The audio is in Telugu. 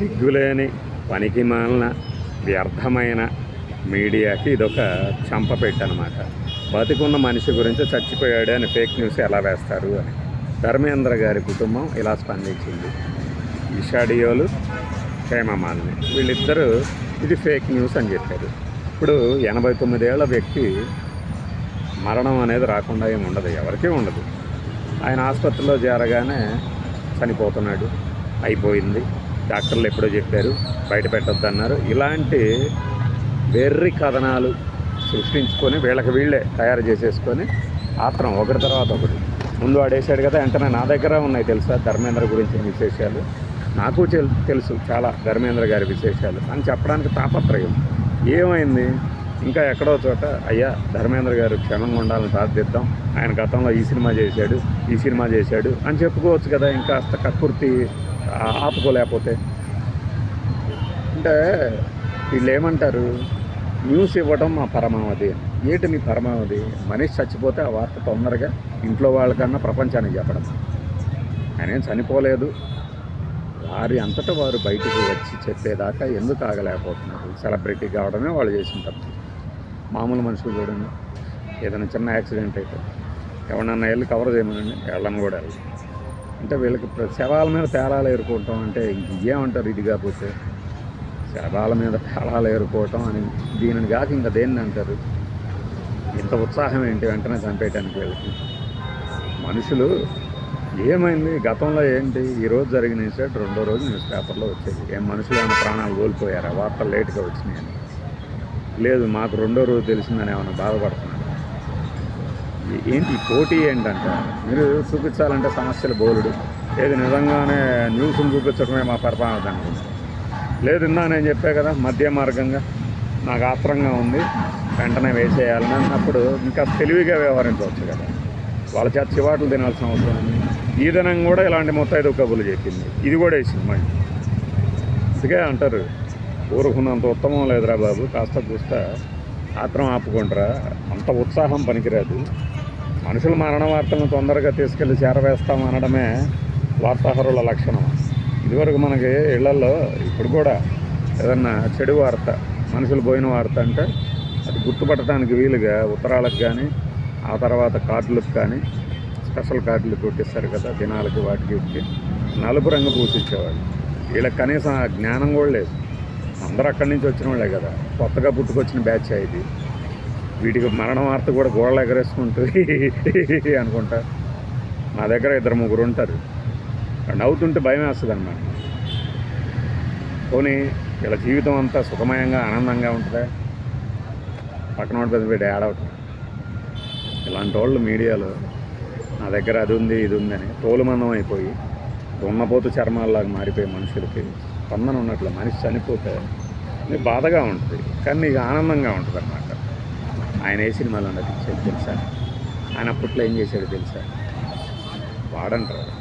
సిగ్గులేని పనికి మాలిన వ్యర్థమైన మీడియాకి ఇదొక చంపపెట్టు అనమాట బతికున్న మనిషి గురించి చచ్చిపోయాడు అని ఫేక్ న్యూస్ ఎలా వేస్తారు అని. ధర్మేంద్ర గారి కుటుంబం ఇలా స్పందించింది. ఇషాడియోలు హేమమాలిని వీళ్ళిద్దరూ ఇది ఫేక్ న్యూస్ అని చెప్పారు. ఇప్పుడు ఎనభై తొమ్మిదేళ్ళ వ్యక్తి మరణం అనేది రాకుండా ఏమి ఉండదు ఎవరికీ ఉండదు. ఆయన ఆసుపత్రిలో చేరగానే చనిపోతున్నాడు. అయిపోయింది. డాక్టర్లు ఎప్పుడో చెప్పారు బయట పెట్టొద్దు అన్నారు ఇలాంటి వెర్రి కథనాలు సృష్టించుకొని వీళ్ళకి వీళ్ళే తయారు చేసేసుకొని ఆత్రం ఒకటి తర్వాత ఒకటి. ముందు వాడేసాడు కదా వెంటనే నా దగ్గర ఉన్నాయి తెలుసా ధర్మేంద్ర గురించిన విశేషాలు? నాకు తెలుసు చాలా ధర్మేంద్ర గారి విశేషాలు. అని చెప్పడానికి తాపత్రయం. ఏమైంది? ఇంకా ఎక్కడో చోట అయ్యా ధర్మేంద్ర గారు క్షణంగా ఉండాలని ప్రార్థిద్దాం. ఆయన గతంలో ఈ సినిమా చేశాడు ఈ సినిమా చేశాడు అని చెప్పుకోవచ్చు కదా ఇంకా కక్కుర్తి ఆపుకోలేకపోతే. అంటే వీళ్ళు ఏమంటారు న్యూస్ ఇవ్వడం మా పరమావధి. ఏంటి నీ పరమావధి? మనిషి చచ్చిపోతే ఆ వార్త తొందరగా ఇంట్లో వాళ్ళకన్నా ప్రపంచానికి చెప్పడం. ఆయనేం చనిపోలేదు. వారి అంతటా వారు బయటికి వచ్చి చెప్పేదాకా ఎందుకు ఆగలేకపోతున్నారు? సెలబ్రిటీ కావడమే వాళ్ళు చేసిన తప్పు. మామూలు మనుషులు చూడండి. ఏదైనా చిన్న యాక్సిడెంట్ అయితే ఎవరన్నా వెళ్ళి కవర్ చేయమనండి. వెళ్ళను కూడా వెళ్ళి అంటే వీళ్ళకి శవాల మీద తేలాలు ఏరుకోవటం అంటే ఏమంటారు ఇది కాకపోతే? శవాల మీద తేలాలు ఏరుకోవటం అని దీనిని కాక ఇంకా దేన్ని అంటారు? ఇంత ఉత్సాహం ఏంటి వెంటనే చంపేయటానికి వీళ్ళకి? మనుషులు ఏమైంది? గతంలో ఏంటి? ఈరోజు జరిగిన ఇన్సిడెంట్ రెండో రోజు న్యూస్ పేపర్లో వచ్చేది. ఏం మనుషులు ఏమైనా ప్రాణాలు కోల్పోయారా? వార్తలు లేట్గా వచ్చినాయని. లేదు మాకు రెండో రోజు తెలిసిందని ఏమైనా బాధపడుతున్నాను ఏంటి పోటీ ఏంటంటే? మీరు చూపించాలంటే సమస్యలు బోలుడు. ఏది నిజంగానే న్యూస్ని చూపించడమే మా పరిపాలన అనుకుంటున్నాను లేదు ఇందా నేను చెప్పా కదా మధ్య మార్గంగా. నాకు ఆత్రంగా ఉంది. వెంటనే వేసేయాలని అన్నప్పుడు ఇంకా తెలివిగా వ్యవహరించవచ్చు కదా. వాళ్ళ చేత చివాట్లు తినాల్సిన అవసరం ఉంది. ఈ దినం కూడా ఇలాంటి ముత్తైదు కబులు చెప్పింది. ఇది కూడా వేసింది మళ్ళీ. అందుకే అంటారు ఊరుకున్నంత ఉత్తమం లేదురా బాబు కాస్త కూస్త ఆత్రం ఆపుకుంటారా. అంత ఉత్సాహం పనికిరాదు. మనుషులు మరణ వార్తలను తొందరగా తీసుకెళ్ళి చేరవేస్తాం అనడమే వార్తాహరుల లక్షణం. ఇదివరకు మనకి ఇళ్ళలో ఇప్పుడు కూడా ఏదన్నా చెడు వార్త మనుషులు పోయిన వార్త అంటే అది గుర్తుపట్టడానికి వీలుగా ఉత్తరాలకు కానీ ఆ తర్వాత కార్డులకు కానీ స్పెషల్ కార్డులు కొట్టిస్తారు కదా దినాలకి వాటికి ఇచ్చి నలుపు రంగు పూసిచ్చేవాళ్ళు. వీళ్ళకి కనీసం ఆ జ్ఞానం కూడా లేదు. అందరూ అక్కడి నుంచి వచ్చిన వాళ్ళే కదా. కొత్తగా పుట్టుకొచ్చిన బ్యాచ్ ఇది. వీటికి మరణ వార్త కూడా గోడలు ఎగరేసుకుంటుంది అనుకుంటా. మా దగ్గర ఇద్దరు ముగ్గురు ఉంటారు. నవ్వుతుంటే భయం వేస్తుంది అనమాట పోనీ వీళ్ళ జీవితం అంతా సుఖమయంగా ఆనందంగా ఉంటుందా? పక్కన వాడి పెద్ద పెద్ద ఏడవటం ఇలాంటి వాళ్ళు మీడియాలో నా దగ్గర అది ఉంది ఇది ఉందని తోలుమందం అయిపోయి దున్నపోతు చర్మాల్లాగా మారిపోయి మనుషులకి స్పందన ఉన్నట్లు మనిషి చనిపోతే బాధగా ఉంటుంది. కానీ నీకు ఆనందంగా ఉంటుంది అన్నమాట ఆయన ఏ సినిమాలో నటించాడు తెలుసా? ఆయన అప్పట్లో ఏం చేశాడు తెలుసా? వాడంటారు.